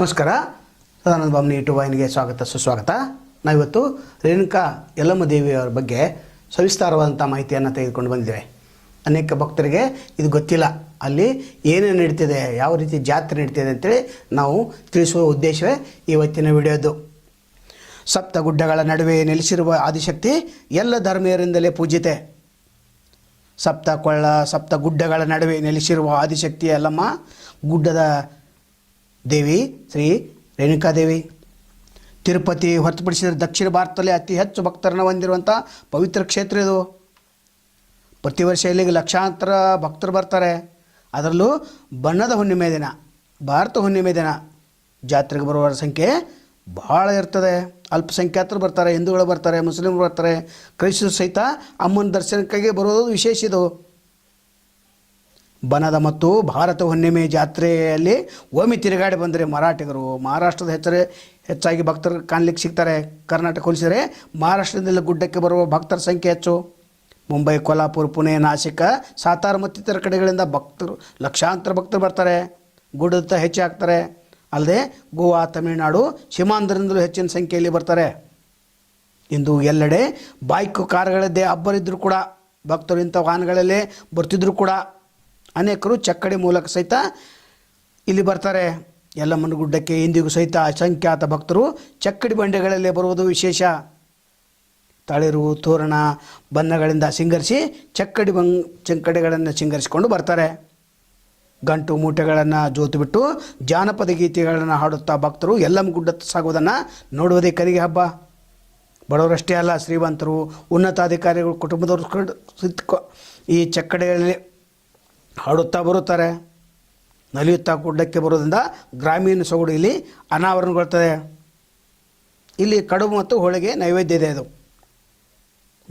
ನಮಸ್ಕಾರ. ಸದಾನಂದ ಬಾಮ್ನಿ ಯೂಟ್ಯೂಬ್ ವಾಹಿನಿಗೆ ಸ್ವಾಗತ, ಸುಸ್ವಾಗತ. ನಾವಿವತ್ತು ರೇಣುಕಾ ಯಲ್ಲಮ್ಮ ದೇವಿಯವರ ಬಗ್ಗೆ ಸವಿಸ್ತಾರವಾದಂಥ ಮಾಹಿತಿಯನ್ನು ತೆಗೆದುಕೊಂಡು ಬಂದಿದ್ದೇವೆ. ಅನೇಕ ಭಕ್ತರಿಗೆ ಇದು ಗೊತ್ತಿಲ್ಲ. ಅಲ್ಲಿ ಏನೇನು ನಡೀತಿದೆ, ಯಾವ ರೀತಿ ಜಾತ್ರೆ ನಡೀತಿದೆ ಅಂತೇಳಿ ನಾವು ತಿಳಿಸುವ ಉದ್ದೇಶವೇ ಇವತ್ತಿನ ವಿಡಿಯೋದು. ಸಪ್ತ ಗುಡ್ಡಗಳ ನಡುವೆ ನೆಲೆಸಿರುವ ಆದಿಶಕ್ತಿ ಎಲ್ಲ ಧರ್ಮೀಯರಿಂದಲೇ ಪೂಜಿತೆ. ಸಪ್ತ ಕೊಳ್ಳ, ಸಪ್ತ ಗುಡ್ಡಗಳ ನಡುವೆ ನೆಲೆಸಿರುವ ಆದಿಶಕ್ತಿ ಎಲ್ಲಮ್ಮ ಗುಡ್ಡದ ದೇವಿ, ಶ್ರೀ ರೇಣುಕಾದೇವಿ. ತಿರುಪತಿ ಹೊರತುಪಡಿಸಿದರೆ ದಕ್ಷಿಣ ಭಾರತದಲ್ಲಿ ಅತಿ ಹೆಚ್ಚು ಭಕ್ತರನ್ನು ಹೊಂದಿರುವಂಥ ಪವಿತ್ರ ಕ್ಷೇತ್ರ ಇದು. ಪ್ರತಿ ವರ್ಷ ಇಲ್ಲಿಗೆ ಲಕ್ಷಾಂತರ ಭಕ್ತರು ಬರ್ತಾರೆ. ಅದರಲ್ಲೂ ಬಣ್ಣದ ಹುಣ್ಣಿಮೆ ದಿನ, ಭಾರತ ಹುಣ್ಣಿಮೆ ದಿನ. ಜಾತ್ರೆಗೆ ಬರುವವರ ಸಂಖ್ಯೆ ಭಾಳ ಇರ್ತದೆ. ಅಲ್ಪಸಂಖ್ಯಾತರು ಬರ್ತಾರೆ, ಹಿಂದೂಗಳು ಬರ್ತಾರೆ, ಮುಸ್ಲಿಮರು ಬರ್ತಾರೆ. ಕ್ರೈಸ್ತರು ಸಹಿತ ಅಮ್ಮನ ದರ್ಶನಕ್ಕಾಗಿ ಬರೋದು ವಿಶೇಷ ಇದು. ಬನದ ಮತ್ತು ಭಾರತ ಹುಣ್ಣಿಮೆ ಜಾತ್ರೆಯಲ್ಲಿ ಓಮಿ ತಿರುಗಾಡಿ ಬಂದರೆ ಮರಾಠಿಗರು. ಮಹಾರಾಷ್ಟ್ರದ ಹೆಚ್ಚರೆ ಹೆಚ್ಚಾಗಿ ಭಕ್ತರು ಕಾಣಲಿಕ್ಕೆ ಸಿಗ್ತಾರೆ. ಕರ್ನಾಟಕ ಹೋಲಿಸಿದರೆ ಮಹಾರಾಷ್ಟ್ರದಿಂದ ಗುಡ್ಡಕ್ಕೆ ಬರುವ ಭಕ್ತರ ಸಂಖ್ಯೆ ಹೆಚ್ಚು. ಮುಂಬೈ, ಕೊಲ್ಹಾಪುರ, ಪುಣೆ, ನಾಸಿಕ, ಸಾತಾರ ಮತ್ತಿತರ ಕಡೆಗಳಿಂದ ಭಕ್ತರು, ಲಕ್ಷಾಂತರ ಭಕ್ತರು ಬರ್ತಾರೆ. ಗುಡ್ಡದ ಹೆಚ್ಚು ಆಗ್ತಾರೆ ಅಲ್ಲದೆ ಗೋವಾ, ತಮಿಳುನಾಡು ಸೀಮಾಂಧ್ರದಿಂದಲೂ ಹೆಚ್ಚಿನ ಸಂಖ್ಯೆಯಲ್ಲಿ ಬರ್ತಾರೆ. ಇಂದು ಎಲ್ಲೆಡೆ ಬೈಕ್, ಕಾರುಗಳದ್ದೇ ಅಬ್ಬರಿದ್ದರೂ ಕೂಡ ಭಕ್ತರು ಇಂಥ ವಾಹನಗಳಲ್ಲೇ ಬರ್ತಿದ್ರು ಕೂಡ ಅನೇಕರು ಚಕ್ಕಡಿ ಮೂಲಕ ಸಹಿತ ಇಲ್ಲಿ ಬರ್ತಾರೆ. ಯಲ್ಲಮ್ಮನ ಗುಡ್ಡಕ್ಕೆ ಇಂದಿಗೂ ಸಹಿತ ಅಸಂಖ್ಯಾತ ಭಕ್ತರು ಚಕ್ಕಡಿ ಬಂಡೆಗಳಲ್ಲೇ ಬರುವುದು ವಿಶೇಷ. ತಳಿರು, ತೋರಣ, ಬಣ್ಣಗಳಿಂದ ಸಿಂಗರಿಸಿ ಚಕ್ಕಡಿ ಬಂಗ್ ಚಕ್ಕಡಿಗಳನ್ನು ಸಿಂಗರಿಸಿಕೊಂಡು ಬರ್ತಾರೆ. ಗಂಟು ಮೂಟೆಗಳನ್ನು ಜೋತು ಬಿಟ್ಟು ಜಾನಪದ ಗೀತೆಗಳನ್ನು ಹಾಡುತ್ತಾ ಭಕ್ತರು ಎಲ್ಲಮ್ಮ ಗುಡ್ಡ ಸಾಗುವುದನ್ನು ನೋಡುವುದೇ ಕರಿಗೆ ಹಬ್ಬ. ಬಡವರಷ್ಟೇ ಅಲ್ಲ, ಶ್ರೀಮಂತರು, ಉನ್ನತಾಧಿಕಾರಿಗಳು, ಕುಟುಂಬದವರು ಈ ಚಕ್ಕಡೆಯಲ್ಲಿ ಹಾಡುತ್ತಾ ಬರುತ್ತಾರೆ, ನಲಿಯುತ್ತಾ ಗುಡ್ಡಕ್ಕೆ ಬರೋದ್ರಿಂದ ಗ್ರಾಮೀಣ ಸೊಗಡು ಇಲ್ಲಿ ಅನಾವರಣಗೊಳ್ತದೆ. ಇಲ್ಲಿ ಕಡುಬು ಮತ್ತು ಹೋಳಿಗೆ ನೈವೇದ್ಯ ಇದೆ ಅದು.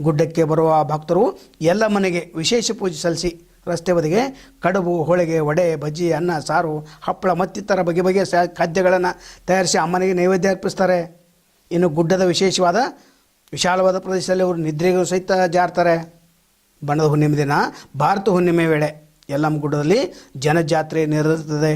ಗುಡ್ಡಕ್ಕೆ ಬರುವ ಭಕ್ತರು ಎಲ್ಲ ಮನೆಗೆ ವಿಶೇಷ ಪೂಜೆ ಸಲ್ಲಿಸಿ ರಸ್ತೆ ಬದಿಗೆ ಕಡುಬು, ಹೋಳಿಗೆ, ವಡೆ, ಬಜ್ಜಿ, ಅನ್ನ, ಸಾರು, ಹಪ್ಪಳ ಮತ್ತಿತರ ಬಗೆ ಬಗೆಯ ಖಾದ್ಯಗಳನ್ನು ತಯಾರಿಸಿ ಅಮ್ಮನಿಗೆ ನೈವೇದ್ಯ ಅರ್ಪಿಸ್ತಾರೆ. ಇನ್ನು ಗುಡ್ಡದ ವಿಶೇಷವಾದ ವಿಶಾಲವಾದ ಪ್ರದೇಶದಲ್ಲಿ ಅವರು ನಿದ್ರೆಗೂ ಸಹಿತ ಜಾರ್ತಾರೆ. ಬಣ್ಣದ ಹುಣ್ಣಿಮೆ ದಿನ ಭಾರತ ಹುಣ್ಣಿಮೆ ವೇಳೆ. ಯಲ್ಲಮ್ಮ ಗುಡ್ಡದಲ್ಲಿ ಜನಜಾತ್ರೆ ನೆರವೇರುತ್ತದೆ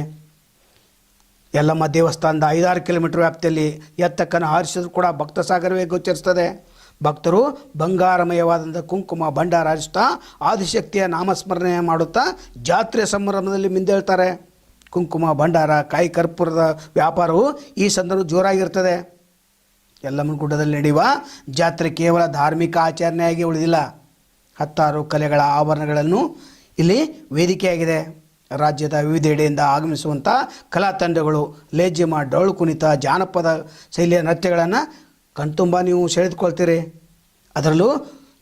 ಯಲ್ಲಮ್ಮ ದೇವಸ್ಥಾನದ ಐದಾರು ಕಿಲೋಮೀಟರ್ ವ್ಯಾಪ್ತಿಯಲ್ಲಿ ಎತ್ತಕ್ಕನ ಹಾರಿಸಿದ್ರು ಕೂಡ ಭಕ್ತ ಸಾಗರವೇ ಗೋಚರಿಸ್ತದೆ. ಭಕ್ತರು ಬಂಗಾರಮಯವಾದಂಥ ಕುಂಕುಮ ಭಂಡಾರ ಹರಿಸ್ತಾ ಆದಿಶಕ್ತಿಯ ನಾಮಸ್ಮರಣೆ ಮಾಡುತ್ತಾ ಜಾತ್ರೆ ಸಂಭ್ರಮದಲ್ಲಿ ಮಿಂದೇಳ್ತಾರೆ. ಕುಂಕುಮ, ಭಂಡಾರ, ಕಾಯಿ ಕರ್ಪೂರದ ವ್ಯಾಪಾರವು ಈ ಸಂದರ್ಭ ಜೋರಾಗಿರ್ತದೆ. ಯಲ್ಲಮ್ಮನ ಗುಡ್ಡದಲ್ಲಿ ನಡೆಯುವ ಜಾತ್ರೆ ಕೇವಲ ಧಾರ್ಮಿಕ ಆಚರಣೆಯಾಗಿ ಉಳಿದಿಲ್ಲ. ಹತ್ತಾರು ಕಲೆಗಳ ಆಭರಣಗಳನ್ನು ಇಲ್ಲಿ ವೇದಿಕೆಯಾಗಿದೆ. ರಾಜ್ಯದ ವಿವಿಧೆಡೆಯಿಂದ ಆಗಮಿಸುವಂಥ ಕಲಾ ತಂಡಗಳು ಲೇಜಿಮ ಡೊಳ್ಳು ಕುಣಿತ ಜಾನಪದ ಶೈಲಿಯ ನೃತ್ಯಗಳನ್ನು ಕಣ್ತುಂಬ ನೀವು ಸೆಳೆದುಕೊಳ್ತೀರಿ. ಅದರಲ್ಲೂ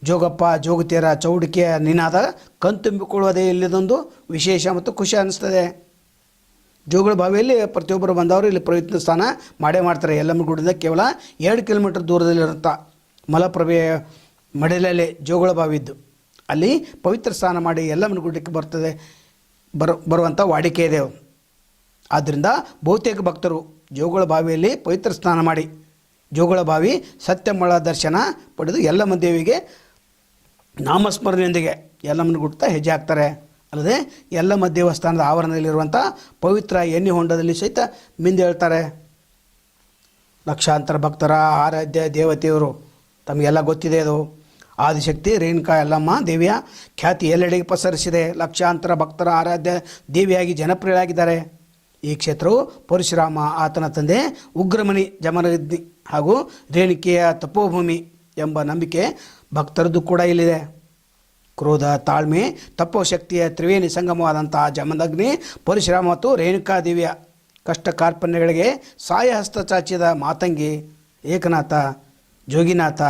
ಜೋಗಪ್ಪ ಜೋಗತಿಯರ ಚೌಡಿಕೆಯ ನಿನಾದ ಕಣ್ತುಂಬಿಕೊಳ್ಳುವುದೇ ಇಲ್ಲದೊಂದು ವಿಶೇಷ ಮತ್ತು ಖುಷಿ ಅನ್ನಿಸ್ತದೆ. ಜೋಗಳ ಬಾವಿಯಲ್ಲಿ ಪ್ರತಿಯೊಬ್ಬರು ಬಂದವರು ಇಲ್ಲಿ ಪ್ರಯತ್ನ ಸ್ಥಾನ ಮಾಡೇ ಮಾಡ್ತಾರೆ. ಯಲ್ಲಮ್ಮ ಗುಡ್ಡದಿಂದ ಕೇವಲ ಎರಡು ಕಿಲೋಮೀಟರ್ ದೂರದಲ್ಲಿರುತ್ತ ಮಲಪ್ರಭೆಯ ಮಡಲಲ್ಲಿ ಜೋಗಳ ಬಾವಿ ಇದ್ದು ಅಲ್ಲಿ ಪವಿತ್ರ ಸ್ನಾನ ಮಾಡಿ ಎಲ್ಲಮ್ಮನ ಗುಡ್ಡಕ್ಕೆ ಬರ್ತದೆ. ಬರೋ ಬರುವಂಥ ವಾಡಿಕೆ ಇದೆ. ಆದ್ದರಿಂದ ಬಹುತೇಕ ಭಕ್ತರು ಜೋಗುಳ ಬಾವಿಯಲ್ಲಿ ಪವಿತ್ರ ಸ್ನಾನ ಮಾಡಿ, ಜೋಗಳ ಬಾವಿ ಸತ್ಯಮಳ ದರ್ಶನ ಪಡೆದು ಯಲ್ಲಮ್ಮ ದೇವಿಗೆ ನಾಮಸ್ಮರಣೆಯೊಂದಿಗೆ ಯಲ್ಲಮ್ಮನ ಗುಡ್ತಾ ಹೆಜ್ಜೆ ಹಾಕ್ತಾರೆ. ಅಲ್ಲದೆ ಯಲ್ಲಮ್ಮ ದೇವಸ್ಥಾನದ ಆವರಣದಲ್ಲಿರುವಂಥ ಪವಿತ್ರ ಎಣ್ಣೆ ಹೊಂಡದಲ್ಲಿ ಸಹಿತ ಮಿಂದೇಳ್ತಾರೆ ಲಕ್ಷಾಂತರ ಭಕ್ತರ ಆರಾಧ್ಯ ದೇವತೆಯವರು ತಮಗೆಲ್ಲ ಗೊತ್ತಿದೆ ಅದು. ಆದಿಶಕ್ತಿ, ರೇಣುಕಾ, ಯಲ್ಲಮ್ಮ, ದೇವಿಯ ಖ್ಯಾತಿ ಎಲ್ಲೆಡೆಗೆ ಪಸರಿಸಿದೆ. ಲಕ್ಷಾಂತರ ಭಕ್ತರ ಆರಾಧ್ಯ ದೇವಿಯಾಗಿ ಜನಪ್ರಿಯರಾಗಿದ್ದಾರೆ ಈ ಕ್ಷೇತ್ರವು ಪರಶುರಾಮ, ಆತನ ತಂದೆ ಉಗ್ರಮಣಿ ಜಮರಗ್ನಿ ಹಾಗೂ ರೇಣುಕೆಯ ತಪೋಭೂಮಿ ಎಂಬ ನಂಬಿಕೆ ಭಕ್ತರದ್ದು ಕೂಡ ಇಲ್ಲಿದೆ. ಕ್ರೋಧ, ತಾಳ್ಮೆ, ತಪೋಶಕ್ತಿಯ ತ್ರಿವೇಣಿ ಸಂಗಮವಾದಂತಹ ಜಮದಗ್ನಿ, ಪರಶುರಾಮ ಮತ್ತು ರೇಣುಕಾ ರೇಣುಕಾದೇವಿಯ ಕಷ್ಟ ಕಾರ್ಪಣ್ಯಗಳಿಗೆ ಸಾಯಹಸ್ತ ಚಾಚಿದ ಮಾತಂಗಿ ಏಕನಾಥ, ಜೋಗಿನಾಥ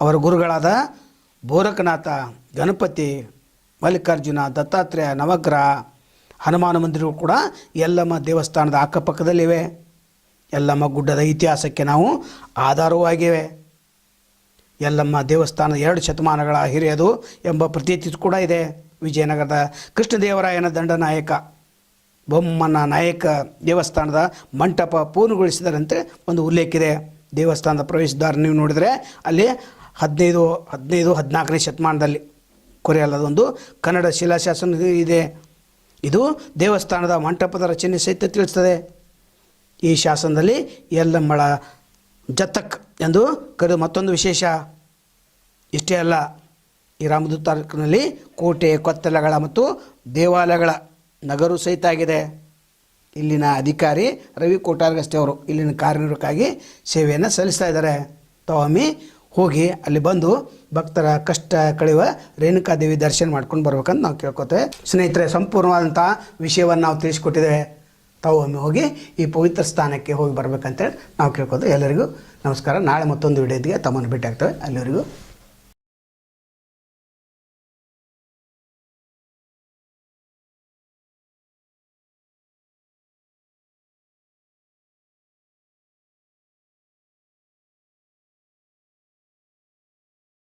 ಅವರ ಗುರುಗಳಾದ ಬೋರಕನಾಥ ಗಣಪತಿ, ಮಲ್ಲಿಕಾರ್ಜುನ, ದತ್ತಾತ್ರೇಯ, ನವಗ್ರಹ, ಹನುಮಾನ ಮಂದಿರಗಳು ಕೂಡ ಯಲ್ಲಮ್ಮ ದೇವಸ್ಥಾನದ ಅಕ್ಕಪಕ್ಕದಲ್ಲಿವೆ. ಯಲ್ಲಮ್ಮ ಗುಡ್ಡದ ಇತಿಹಾಸಕ್ಕೆ ನಾವು ಆಧಾರವಾಗಿವೆ. ಯಲ್ಲಮ್ಮ ದೇವಸ್ಥಾನದ ಎರಡು ಶತಮಾನಗಳ ಹಿರಿಯದು ಎಂಬ ಪ್ರತೀತಿ ಕೂಡ ಇದೆ. ವಿಜಯನಗರದ ಕೃಷ್ಣದೇವರಾಯನ ದಂಡನಾಯಕ, ಬೊಮ್ಮನ ನಾಯಕ ದೇವಸ್ಥಾನದ ಮಂಟಪ ಪೂರ್ಣಗೊಳಿಸಿದರಂತೆ ಒಂದು ಉಲ್ಲೇಖ ಇದೆ. ದೇವಸ್ಥಾನದ ಪ್ರವೇಶದ್ವಾರ ನೀವು ನೋಡಿದರೆ ಅಲ್ಲಿ ಹದಿನೈದು ಹದಿನೈದು, ಹದಿನಾಲ್ಕನೇ ಶತಮಾನದಲ್ಲಿ ಕೊರೆಯಲ್ಲದೊಂದು ಕನ್ನಡ ಶಿಲಾಶಾಸನ ಇದೆ. ಇದು ದೇವಸ್ಥಾನದ ಮಂಟಪದ ರಚನೆ ಸಹಿತ ತಿಳಿಸ್ತದೆ. ಈ ಶಾಸನದಲ್ಲಿ ಎಲ್ಲಮ್ಮಳ ಜತಕ್ ಎಂದು ಕರೆದು ಮತ್ತೊಂದು ವಿಶೇಷ. ಇಷ್ಟೇ ಅಲ್ಲ, ಈ ರಾಮದೂತ ತಾಲೂಕಿನಲ್ಲಿ ಕೋಟೆ, ಕೊತ್ತಲಗಳ ಮತ್ತು ದೇವಾಲಯಗಳ ನಗರು ಸಹಿತ ಆಗಿದೆ. ಇಲ್ಲಿನ ಅಧಿಕಾರಿ ರವಿ ಕೋಟಾರ್ಗಸ್ತೆ ಅವರು ಇಲ್ಲಿನ ಕಾರ್ಮಿಕರಿಗಾಗಿ ಸೇವೆಯನ್ನು ಸಲ್ಲಿಸ್ತಾ ಇದ್ದಾರೆ. ತಾವೊಮ್ಮೆ ಹೋಗಿ ಅಲ್ಲಿ ಬಂದು ಭಕ್ತರ ಕಷ್ಟ ಕಳೆಯುವ ರೇಣುಕಾದೇವಿ ದರ್ಶನ ಮಾಡ್ಕೊಂಡು ಬರ್ಬೇಕಂತ ನಾವು ಕೇಳ್ಕೊತೇವೆ. ಸ್ನೇಹಿತರೆ, ಸಂಪೂರ್ಣವಾದಂಥ ವಿಷಯವನ್ನು ನಾವು ತಿಳಿಸ್ಕೊಟ್ಟಿದ್ದೇವೆ. ತಾವು ಒಮ್ಮೆ ಹೋಗಿ ಈ ಪವಿತ್ರ ಸ್ಥಾನಕ್ಕೆ ಹೋಗಿ ಬರ್ಬೇಕಂತೇಳಿ ನಾವು ಕೇಳ್ಕೊತೇವೆ. ಎಲ್ಲರಿಗೂ ನಮಸ್ಕಾರ. ನಾಳೆ ಮತ್ತೊಂದು ವಿಡಿಯೋದಿಗೆ ತಮ್ಮನ್ನು ಭೇಟಿ ಆಗ್ತವೆ ಅಲ್ಲಿವರೆಗೂ